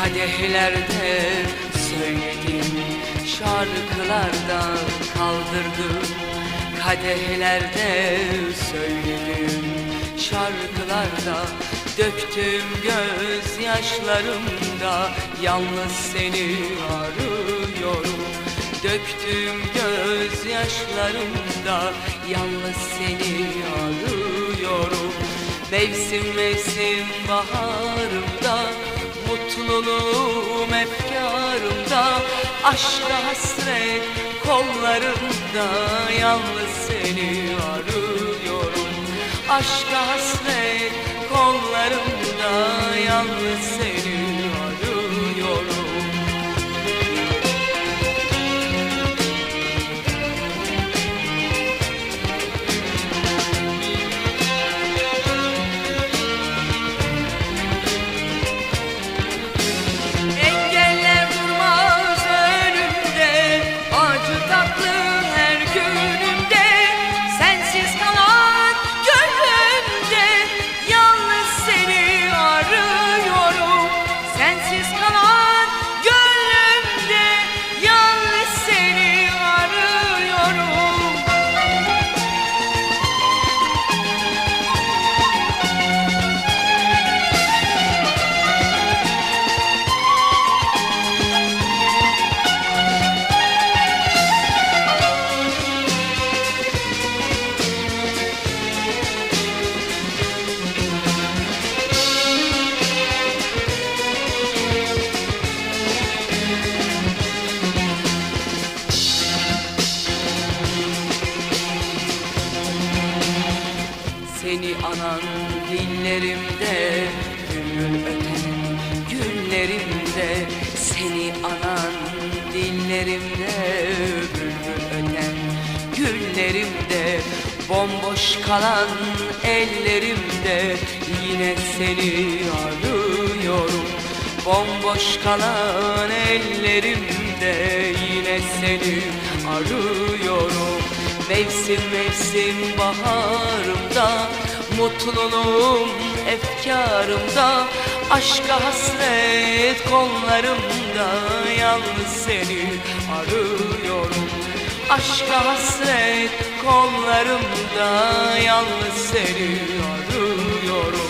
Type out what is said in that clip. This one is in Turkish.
Kadehlerde söyledim Şarkılarda kaldırdım. Kadehlerde söyledim Şarkılarda döktüm gözyaşlarımda. Yalnız seni arıyorum Döktüm gözyaşlarımda. Yalnız seni arıyorum Mevsim mevsim baharımda. Mutluluğum efkarımda Aşka hasret kollarımda Yalnız seni arıyorum. Aşka hasret kollarımda Yalnız seni Seni anan dillerimde Bülbül öten günlerimde Seni anan dillerimde Bülbül öten günlerimde Bomboş kalan ellerimde Yine seni arıyorum. Bomboş kalan ellerimde Yine seni arıyorum Mevsim mevsim baharımda Mutluluğum efkarımda Aşka hasret kollarımda Yalnız seni arıyorum. Aşka hasret kollarımda Yalnız seni arıyorum